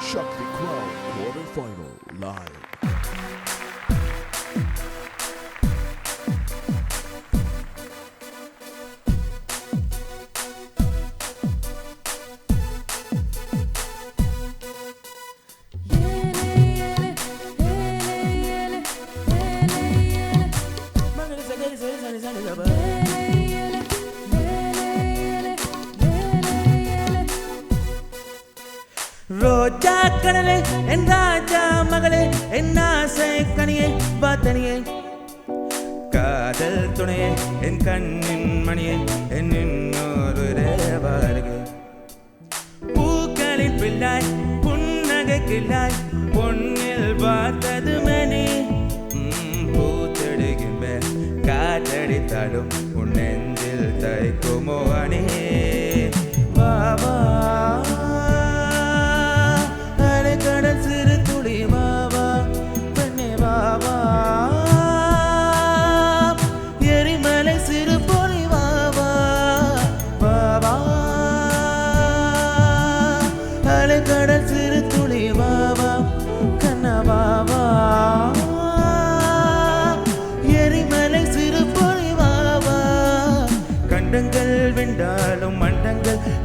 Shakti Crown quarterfinal live. ரோஜா கடலே என் ராஜா மகளே என் ஆசை கனியே பாத்தனியே காதல் துணையே என் கண்ணின் மணியே என் இன்னொரு ரேவாருகே பூக்களின் பிள்ளாய் புன்னகை கிள்ளாய் பொன்னில் பார்த்தது மணி. ம், பூத்தெடுகின்ற காற்றடித்தாலும் உன் நெஞ்சில் தைக்குமோ அணியே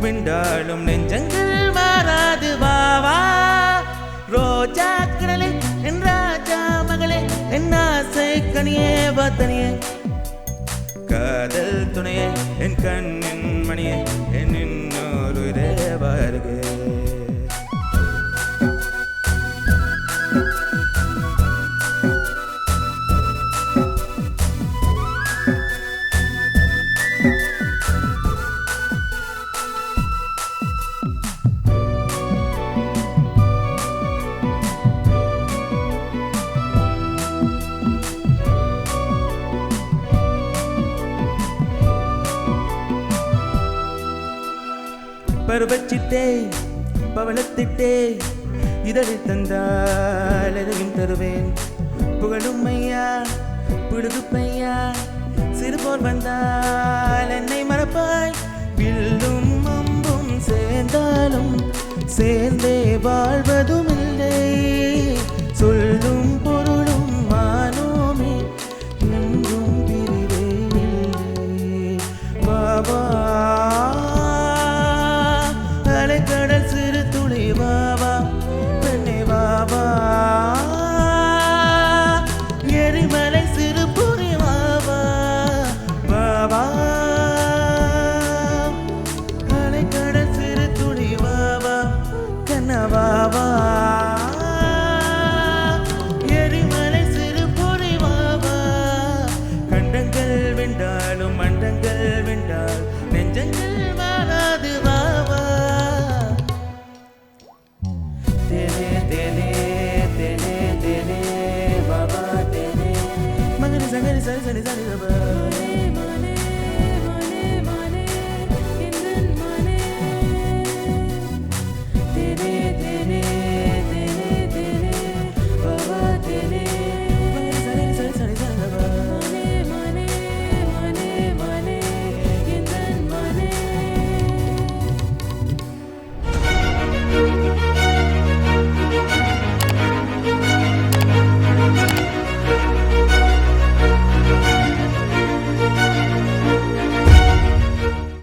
விண்டாலும் நெஞ்சங்கள் மாறாது வாவா. ரோஜா கடலே என் ராஜா மகளே என் ஆசை கனியே வத்தனியே. காதல் துணையே என் கண்ணின் மணியே என் இன்னொரு ரேவாருகே பருவச்சிட்டே பவளத்திட்டே இதழை தந்தால் எதையும் தருவேன்? புகழும் ஐயா புழுது பையா சிறுபோர் வந்தால் என்னை மறப்பாய்? வில்லும் அம்பும் சேர்ந்தாலும் சேர்ந்தே வாழ்வதும் zani zani zani zani